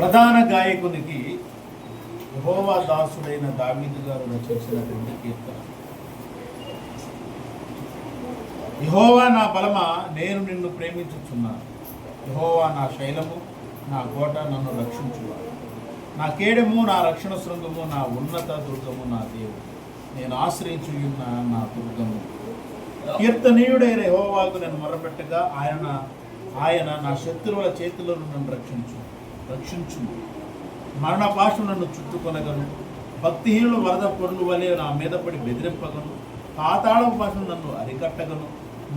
ప్రధాన గాయకునికి యహోవా దాసుడైన దావీదు గారు రచించినటువంటి కీర్తన. యహోవా నా బలమ నేను నిన్ను ప్రేమించుచున్నాను. యహోవా నా శైలము నా కోట నన్ను రక్షించువాడు. నా కేడము నా రక్షణ శృంగము నా ఉన్నత దుర్గము నా దేవుడు. నేను ఆశ్రయించున్న నా దుర్గము. కీర్తనీయుడైన యహోవాకు నేను మొరపెట్టగా ఆయన ఆయన నా శత్రువుల చేతిలో నన్ను రక్షించు రక్షించు మరణ భాష నన్ను చుట్టుకొనగను. భక్తిహీనులు వరద పొరులు వలె నా మీద పడి బెదిరింపగను. పాతాళం భాష నన్ను అరికట్టగను.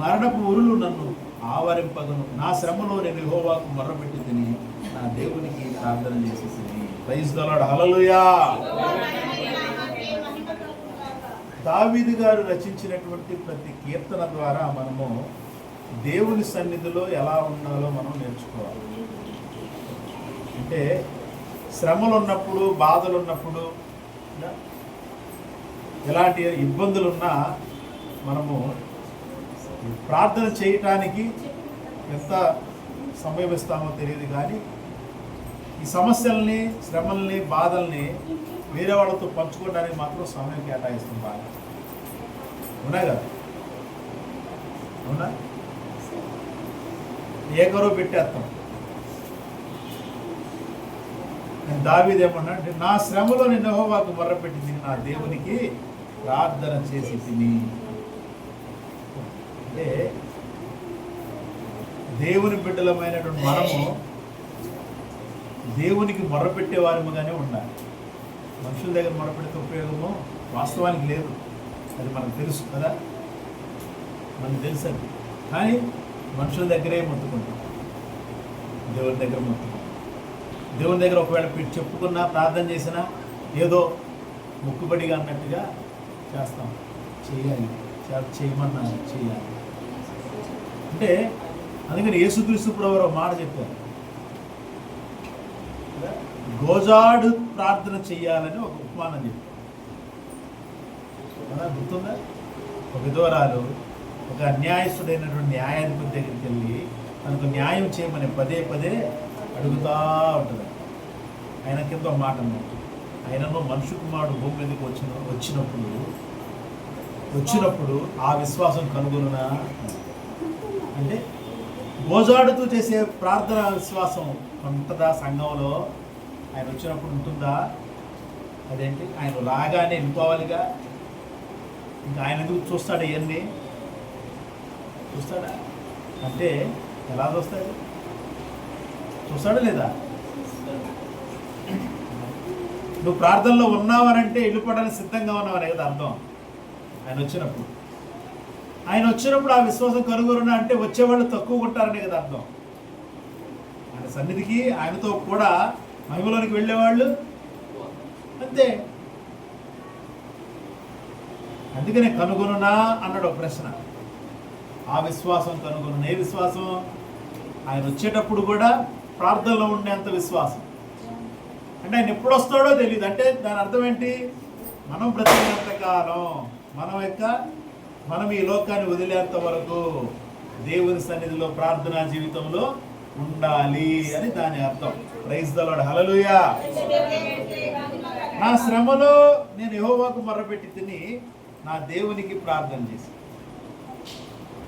మరణపు ఉరులు నన్ను ఆవరింపగను. నా శ్రమలో నేను యెహోవాకు మొర్రపెట్టి తిని నా దేవునికి ప్రార్థన చేసేసి ప్రైజ్ దలాడు హలలుయా దావీదు గారు రచించినటువంటి ప్రతి కీర్తన ద్వారా మనము దేవుని సన్నిధిలో ఎలా ఉండాలో మనం నేర్చుకోవాలి. అంటే శ్రమలు ఉన్నప్పుడు బాధలు ఉన్నప్పుడు ఎలాంటి ఇబ్బందులు ఉన్నా మనము ప్రార్థన చేయటానికి ఎంత సమయం ఇస్తామో తెలియదు కానీ ఈ సమస్యల్ని శ్రమల్ని బాధల్ని వేరే వాళ్ళతో పంచుకోవడానికి మాత్రం సమయం కేటాయిస్తుంది బాగా అవునా కదా? అవునా? ఏకరో పెట్టేస్తాం. నేను దావీదేమన్నా అంటే నా శ్రమలో నేను యెహోవాకు మొర్రపెట్టింది నా దేవునికి ప్రార్థన చేసి తిని. అంటే దేవుని బిడ్డలమైనటువంటి మనము దేవునికి మొర్రపెట్టే వారముగానే ఉండాలి. మనుషుల దగ్గర మొరపెడితే ఉపయోగము వాస్తవానికి లేదు. అది మనకు తెలుసు కదా? మనకు తెలుసు అది కానీ మనుషుల దగ్గరే మొత్తుకుంటాం. దేవుని దగ్గర మొత్తుకుంటాం. దేవుని దగ్గర ఒకవేళ చెప్పుకున్నా ప్రార్థన చేసినా ఏదో ముక్కుబడిగా అన్నట్టుగా చేస్తాం. చేయాలి. చేయమన్నాను చేయమన్నా చేయాలి. అంటే అందుకని యేసుక్రీస్తు ప్రభు మాట చెప్పారు. గోజాడు ప్రార్థన చేయాలని ఒక ఉపమానం చెప్పారు. గుర్తుందా? ఒక విధవరాలు ఒక అన్యాయస్తుడైనటువంటి న్యాయాధిపతి దగ్గరికి వెళ్ళి తనకు న్యాయం చేయమని పదే పదే అడుగుతా ఉంటుంది. ఆయన కింద మాట అన్నట్టు. ఆయనను మనుషు కుమారుడు భూమి మీదకి వచ్చిన వచ్చినప్పుడు వచ్చినప్పుడు ఆ విశ్వాసం కనుగొనునా? అంటే గోజాడుతూ చేసే ప్రార్థన విశ్వాసం ఉంటుందా సంఘంలో? ఆయన వచ్చినప్పుడు ఉంటుందా? అదేంటి? ఆయన రాగానే వెళ్ళిపోవాలిగా? ఇంకా ఆయన ఎందుకు చూస్తాడు ఇవన్నీ? చూస్తాడా? అంటే ఎలా చూస్తాడు? చూస్తాడా లేదా? నువ్వు ప్రార్థనలో ఉన్నావనంటే వెళ్ళిపోవడానికి సిద్ధంగా ఉన్నావని కదా అర్థం. ఆయన వచ్చినప్పుడు. ఆయన వచ్చినప్పుడు ఆ విశ్వాసం కనుగొరున అంటే వచ్చేవాళ్ళు తక్కువ ఉంటారనే కదా అర్థం. ఆయన సన్నిధికి ఆయనతో కూడా మహిమలోనికి వెళ్ళేవాళ్ళు అంతే. అందుకనే కనుగొనునా అన్నాడు ఒక ప్రశ్న. ఆ విశ్వాసం కనుగొను ఏ విశ్వాసం. ఆయన వచ్చేటప్పుడు కూడా ప్రార్థనలో ఉండేంత విశ్వాసం. అంటే ఆయన ఎప్పుడు వస్తాడో తెలియదు అంటే దాని అర్థం ఏంటి? మనం బ్రతికినంత కాలం మనం యొక్క మనం ఈ లోకాన్ని వదిలేంత వరకు దేవుని సన్నిధిలో ప్రార్థనా జీవితంలో ఉండాలి అని దాని అర్థం. ప్రైజ్ దలాడు హలలుయా నా శ్రమలో నేను యహోవాకు మొర్రపెట్టి తిని నా దేవునికి ప్రార్థన చేసి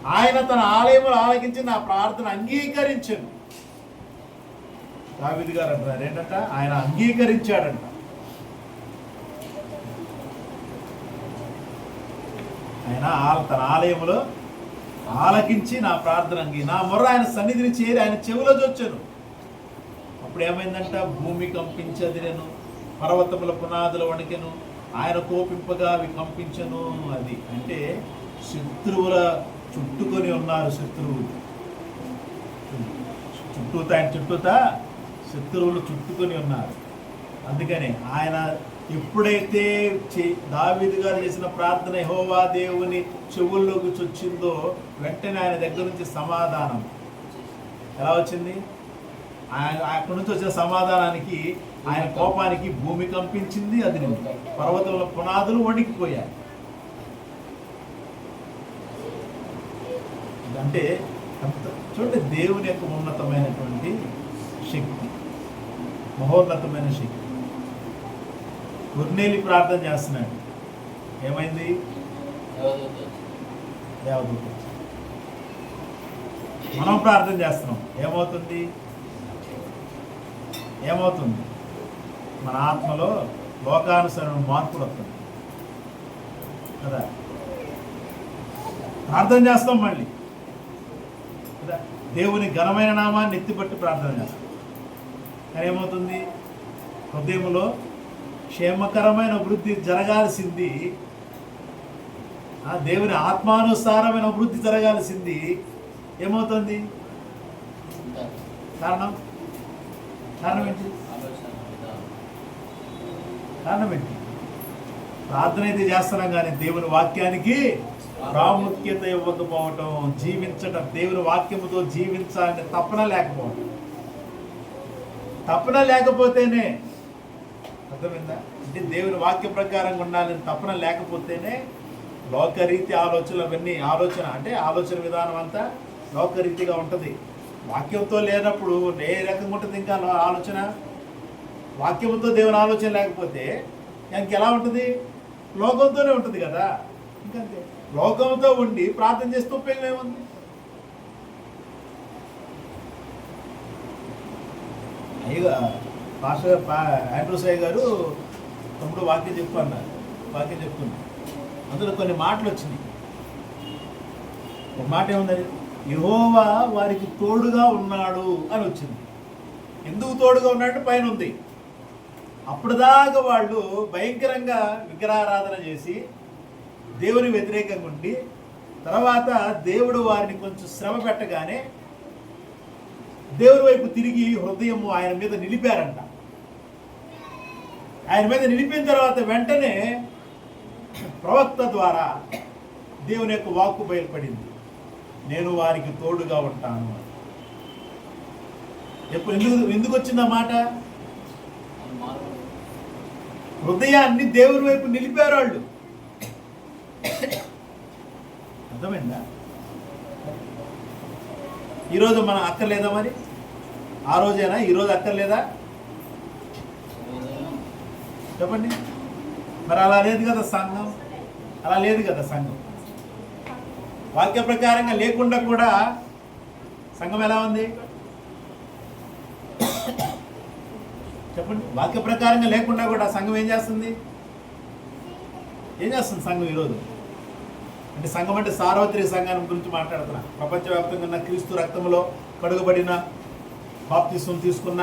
ఆయన తన ఆలయంలో ఆలకించి నా ప్రార్థన అంగీకరించను. దావిది గారు అంటారు ఏంటంట ఆయన అంగీకరించాడంట. ఆయన తన ఆలయంలో ఆలకించి నా ప్రార్థన అంగీ నా మొర్ర ఆయన సన్నిధిని చేరి ఆయన చెవిలో చొచ్చాను అప్పుడు ఏమైందంట భూమి కంపించది నేను పర్వతముల పునాదుల వణికెను. ఆయన కోపింపగా అవి కంపించను అది. అంటే శత్రువుల చుట్టుకొని ఉన్నారు శత్రువులు చుట్టూతా ఆయన చుట్టూతా శత్రువులు చుట్టుకొని ఉన్నారు. అందుకని ఆయన ఎప్పుడైతే చే- దావీదు గారు చేసిన ప్రార్థన హోవా దేవుని చెవుల్లోకి చొచ్చిందో వెంటనే ఆయన దగ్గర నుంచి సమాధానం. ఎలా వచ్చింది? ఆయన అక్కడి నుంచి వచ్చిన సమాధానానికి ఆయన కోపానికి భూమి కంపించింది అది పర్వతంలో పునాదులు వణికిపోయాయి. అంటే చూడండి దేవుని యొక్క ఉన్నతమైనటువంటి శక్తి. మహోన్నతమైన శక్తి. గుర్నేలి ప్రార్థన చేస్తున్నాడు. ఏమైంది? దేవదూత మనం ప్రార్థన చేస్తున్నాం. ఏమవుతుంది? ఏమవుతుంది? మన ఆత్మలో లోకానుసరణ మార్పులు వస్తుంది కదా? ప్రార్థన చేస్తాం మళ్ళీ. కదా? దేవుని ఘనమైన నామాన్ని ఎత్తిపట్టి ప్రార్థన చేస్తాం. ఏమవుతుంది హృదయంలో క్షేమకరమైన వృద్ధి జరగాల్సింది. ఆ దేవుని ఆత్మానుసారమైన వృద్ధి జరగాల్సింది. ఏమవుతుంది? కారణం? కారణం ఏంటి? కారణం ఏంటి? ప్రార్థన అయితే చేస్తున్నాం కానీ దేవుని వాక్యానికి ప్రాముఖ్యత ఇవ్వకపోవటం జీవించటం దేవుని వాక్యముతో జీవించాలని తప్పన లేకపోవటం. తపన లేకపోతేనే అర్థమైందా? అంటే దేవుని వాక్య ప్రకారంగా ఉండాలని తపన లేకపోతేనే లోకరీతి ఆలోచనలు అవన్నీ ఆలోచన అంటే ఆలోచన విధానం అంతా లోకరీతిగా ఉంటుంది. వాక్యంతో లేనప్పుడు ఏ రకంగా ఉంటుంది ఇంకా ఆలోచన? వాక్యంతో దేవుని ఆలోచన లేకపోతే ఇంకెలా ఎలా ఉంటుంది? లోకంతోనే ఉంటుంది కదా. ఇంకంతే. లోకంతో ఉండి ప్రార్థన చేస్తే ఉపయోగం ఏముంది? అయ్యగా పాస్టర్ పా ఆండ్రూ సాయి గారు తమ్ముడు వాక్యం చెప్పు అన్నారు. వాక్యం చెప్తున్నారు అందులో కొన్ని మాటలు వచ్చినాయి. ఒక మాట ఏముంది? యహోవా వారికి తోడుగా ఉన్నాడు అని వచ్చింది. ఎందుకు తోడుగా ఉన్నాడు పైన ఉంది. అప్పటిదాకా వాళ్ళు భయంకరంగా విగ్రహారాధన చేసి దేవుని వ్యతిరేకంగా ఉండి తర్వాత దేవుడు వారిని కొంచెం శ్రమ పెట్టగానే దేవుని వైపు తిరిగి హృదయము ఆయన మీద నిలిపారంట. ఆయన మీద నిలిపిన తర్వాత వెంటనే ప్రవక్త ద్వారా దేవుని యొక్క వాక్కు బయలుపడింది. నేను వారికి తోడుగా ఉంటాను. ఎప్పుడు ఎందుకు ఎందుకు వచ్చింది ఆ మాట? హృదయాన్ని దేవుని వైపు నిలిపారు వాళ్ళు. అర్థమైందా? ఈరోజు మనం అక్కర్లేదా మరి? ఆ రోజేనా? ఈరోజు అక్కర్లేదా? చెప్పండి. మరి అలా లేదు కదా సంఘం? అలా లేదు కదా సంఘం? వాక్య ప్రకారంగా లేకుండా కూడా సంఘం ఎలా ఉంది? చెప్పండి. వాక్య ప్రకారంగా లేకుండా కూడా సంఘం ఏం చేస్తుంది? ఏం చేస్తుంది సంఘం ఈరోజు? అంటే సంఘం అంటే సార్వత్రిక సంఘం గురించి మాట్లాడుతున్నా. ప్రపంచవ్యాప్తంగా ఉన్న క్రీస్తు రక్తంలో కడుగబడిన బాప్తిస్వం తీసుకున్న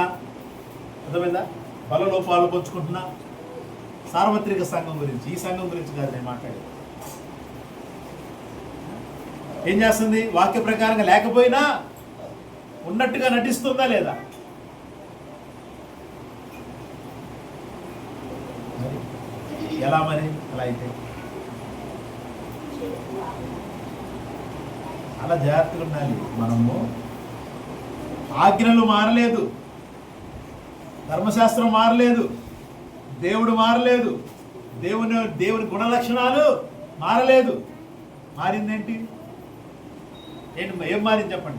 అర్థమైందా? బలలో పాలు పంచుకుంటున్నా సార్వత్రిక సంఘం గురించి ఈ సంఘం గురించి కాదు నేను మాట్లాడేది. ఏం చేస్తుంది? వాక్య ప్రకారంగా లేకపోయినా ఉన్నట్టుగా నటిస్తుందా లేదా? ఎలా మరి? అలా అయితే? అలా జాగ్రత్తగా ఉండాలి. మనము ఆజ్ఞలు మారలేదు. ధర్మశాస్త్రం మారలేదు. దేవుడు మారలేదు. దేవుని దేవుని గుణ లక్షణాలు మారలేదు. మారిందేంటి? ఏంటి ఏం మారింది చెప్పండి.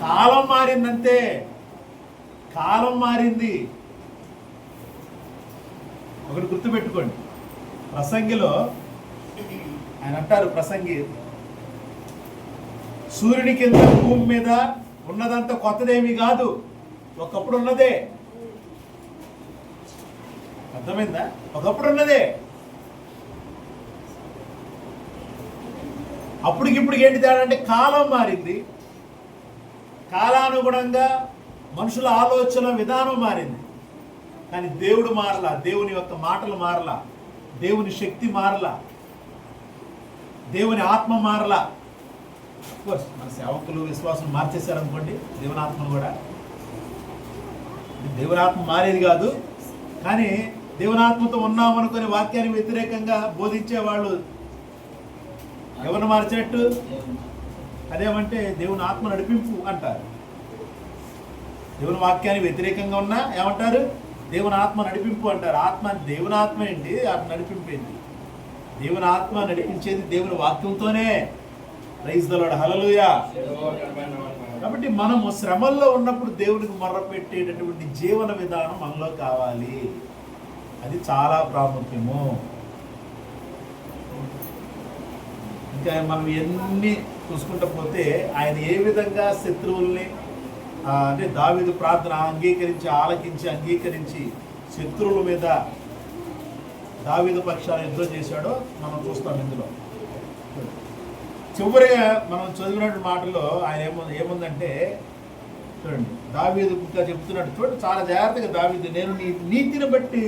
కాలం మారిందంతే. కాలం మారింది. ఒకటి గుర్తుపెట్టుకోండి. ప్రసంగిలో ఆయన అంటారు ప్రసంగి సూర్యుని కింద భూమి మీద ఉన్నదంతా కొత్తదేమీ కాదు ఒకప్పుడు ఉన్నదే. అర్థమైందా? ఒకప్పుడు ఉన్నదే. అప్పటికిప్పటికి ఏంటి తేడా అంటే కాలం మారింది. కాలానుగుణంగా మనుషుల ఆలోచన విధానం మారింది. కానీ దేవుడు మారలా దేవుని యొక్క మాటలు మారలా దేవుని శక్తి మారలా. దేవుని ఆత్మ మారలా. కోర్స్ మన సేవకులు విశ్వాసం మార్చేశారనుకోండి దేవుని ఆత్మను కూడా. దేవుని ఆత్మ మారేది కాదు. కానీ దేవుని ఆత్మతో ఉన్నామనుకునే వాక్యానికి వ్యతిరేకంగా బోధించే వాళ్ళు ఎవరు మార్చినట్టు? అదేమంటే దేవుని ఆత్మ నడిపింపు అంటారు. దేవుని వాక్యానికి వ్యతిరేకంగా ఉన్నా ఏమంటారు? దేవుని ఆత్మ నడిపింపు అంటారు. ఆత్మ దేవుని ఆత్మ ఏంటి ఆత్మ నడిపింపు ఏంటి దేవుని ఆత్మ నడిపించేది దేవుని వాక్యంతోనే. ప్రైజ్ దలాడు హలలుయా కాబట్టి మనము శ్రమల్లో ఉన్నప్పుడు దేవునికి మొర్ర పెట్టేటటువంటి జీవన విధానం మనలో కావాలి. అది చాలా ప్రాముఖ్యము. ఇంకా మనం ఎన్ని చూసుకుంటూ పోతే ఆయన ఏ విధంగా శత్రువుల్ని అంటే దావిదు ప్రార్థన అంగీకరించి ఆలకించి అంగీకరించి శత్రువుల మీద దావిద పక్షాన యుద్ధం చేశాడో మనం చూస్తాం ఇందులో. చివరిగా మనం చదివినటువంటి మాటల్లో ఆయన ఏముంది ఏముందంటే చూడండి దావీదు ఇంకా చెప్తున్నాడు చూడండి చాలా జాగ్రత్తగా దావీదు నేను నీ నీతిని బట్టి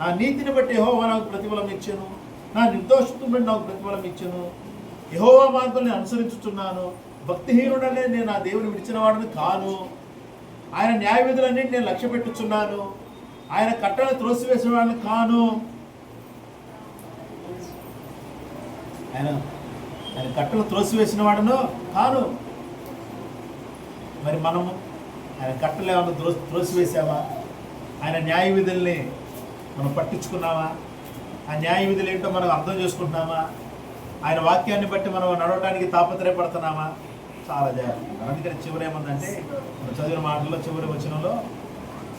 నా నీతిని బట్టి యహోవా నాకు ప్రతిఫలం ఇచ్చాను. నా నిర్దోషత్వం బట్టి నాకు ప్రతిఫలం ఇచ్చాను. యహోవా మార్గం నేను అనుసరించుతున్నాను భక్తిహీనుడనే నేను నా దేవుని విడిచిన వాడిని కాను. ఆయన న్యాయ విధులన్నింటి నేను లక్ష్య పెట్టుచున్నాను ఆయన కట్టను త్రోసివేసిన వాడిని కాను. ఆయన ఆయన కట్టలు త్రోసివేసిన వాడును కాను మరి మనము ఆయన కట్టలు ఏమన్నా త్రో త్రోసివేసావా ఆయన న్యాయ విధుల్ని మనం పట్టించుకున్నామా? ఆ న్యాయ విధులు ఏంటో మనం అర్థం చేసుకుంటున్నామా? ఆయన వాక్యాన్ని బట్టి మనం నడవడానికి తాపత్రయపడుతున్నామా? చాలా జాగ్రత్త అందుకని చివరి ఏమందంటే మనం చదివిన మాటల్లో చివరి వచనంలో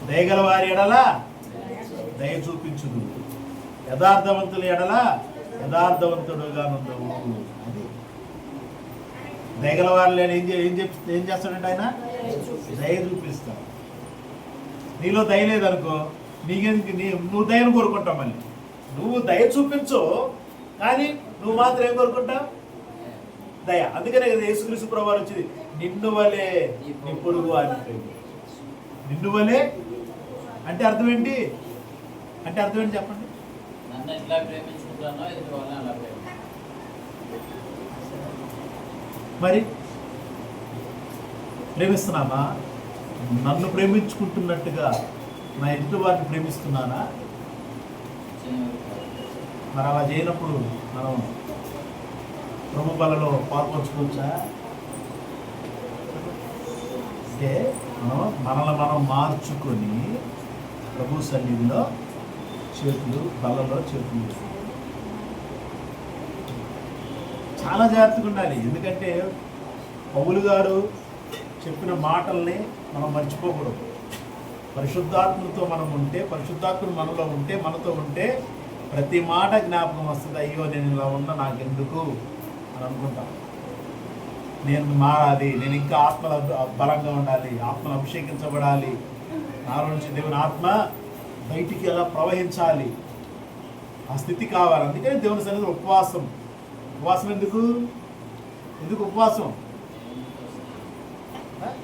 దయగల వారి ఎడలా దయ చూపించుదు యథార్థవంతుల ఎడలా యథార్థవంతుడుగా ఉండవు దయగలవారు దయగల లేని ఏం ఏం చెప్ ఏం చేస్తాడంటే ఆయన? దయ చూపిస్తాడు. నీలో దయ లేదనుకో నీకెందుకు నీ నువ్వు దయను కోరుకుంటావు మళ్ళీ. నువ్వు దయ చూపించు కానీ నువ్వు మాత్రం ఏం కోరుకుంటావు? దయ. అందుకనే కదా యేసుక్రీస్తు ప్రభావం వచ్చింది నిన్ను వలే నీ పొరుగు అని నిన్ను వలే అంటే అర్థం ఏంటి? అంటే అర్థం ఏంటి చెప్పండి? మరి ప్రేమిస్తున్నామా? నన్ను ప్రేమించుకుంటున్నట్టుగా నా ఎదుటి వారిని ప్రేమిస్తున్నానా? మరి అలా చేయనప్పుడు మనం ప్రభు బలలో పాల్పంచుకోవచ్చా? అంటే మనం మనల్ని మనం మార్చుకొని ప్రభు సన్నిధిలో చేతులు బలలో చేతులు చాలా జాగ్రత్తగా ఉండాలి. ఎందుకంటే పౌలు గారు చెప్పిన మాటల్ని మనం మర్చిపోకూడదు. పరిశుద్ధాత్మతో మనం ఉంటే పరిశుద్ధాత్ముడు మనలో ఉంటే మనతో ఉంటే ప్రతి మాట జ్ఞాపకం వస్తుంది. అయ్యో నేను ఇలా ఉన్నా నాకెందుకు అని అనుకుంటాం. నేను మారాలి నేను ఇంకా ఆత్మల బలంగా ఉండాలి ఆత్మను అభిషేకించబడాలి. నాలో నుంచి దేవుని ఆత్మ బయటికి ఎలా ప్రవహించాలి? ఆ స్థితి కావాలి. అందుకని దేవుని సన్నిధి ఉపవాసం ఉపవాసం ఎందుకు? ఎందుకు ఉపవాసం?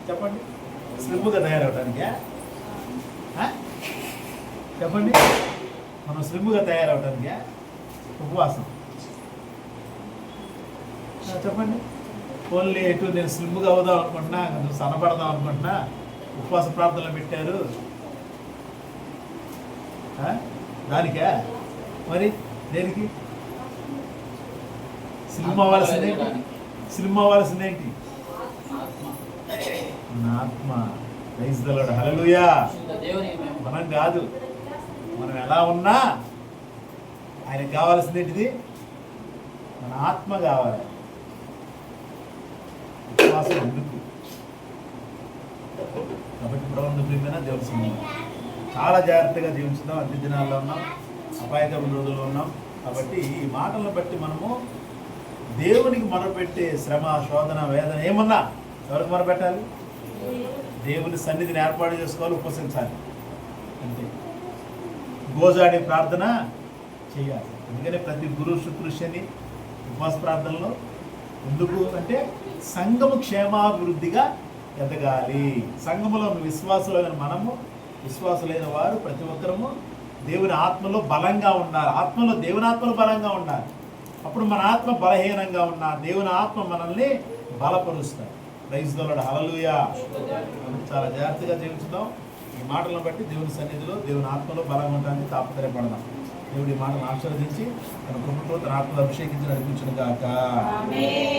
చెప్పండి. స్లిమ్గా తయారవటానికా చెప్పండి. మనం స్లిమ్గా తయారవటానికా ఉపవాసం. చెప్పండి. ఓన్లీ ఎటు నేను స్లిమ్గా అవుదాం అనుకుంటున్నా కొంచెం సన్నపడదాం అనుకుంటున్నా ఉపవాస ప్రార్థనలు పెట్టారు. దానికా? మరి దేనికి? సినిమా అవ్వాల్సిందేంటి సినిమా వాళ్ళసిందేంటి మన ఆత్మ. ప్రైజ్ హలలుయా మనం కాదు. మనం ఎలా ఉన్నా ఆయనకు కావాల్సింది ఏంటిది? మన ఆత్మ కావాలి. విశ్వాసం ఎందుకు? కాబట్టి ప్రభుత్వ ప్రియమైన దేవుని సినిమా చాలా జాగ్రత్తగా జీవించుదాం. అన్ని దినాల్లో ఉన్నాం. అపాయకరమైన రోజుల్లో ఉన్నాం. కాబట్టి ఈ మాటలను బట్టి మనము దేవునికి మొరపెట్టే శ్రమ శోధన వేదన ఏమన్నా ఎవరికి మొరపెట్టాలి? దేవుని సన్నిధిని ఏర్పాటు చేసుకోవాలి ఉపసించాలి. అంతే. గోజాడి ప్రార్థన చేయాలి. అందుకనే ప్రతి గురు శుక్రు శని ఉపవాస ప్రార్థనలో ఎందుకు అంటే సంఘము క్షేమాభివృద్ధిగా ఎదగాలి. సంఘములో విశ్వాసులైన మనము విశ్వాసులైన వారు ప్రతి ఒక్కరము దేవుని ఆత్మలో బలంగా ఉండాలి. ఆత్మలో దేవుని ఆత్మలో బలంగా ఉండాలి. అప్పుడు మన ఆత్మ బలహీనంగా ఉన్న దేవుని ఆత్మ మనల్ని బలపరుస్తాయి రైస్ దొలడు హలలుయా మనం చాలా జాగ్రత్తగా జీవించుదాం. ఈ మాటలను బట్టి దేవుని సన్నిధిలో దేవుని ఆత్మలో బలంగా ఉండడానికి తాపత్రయపడదాం. దేవుడి మాటను ఆశీర్వదించి తన ప్రభుత్వం తన ఆత్మను అభిషేకించి నడిపించిన కాక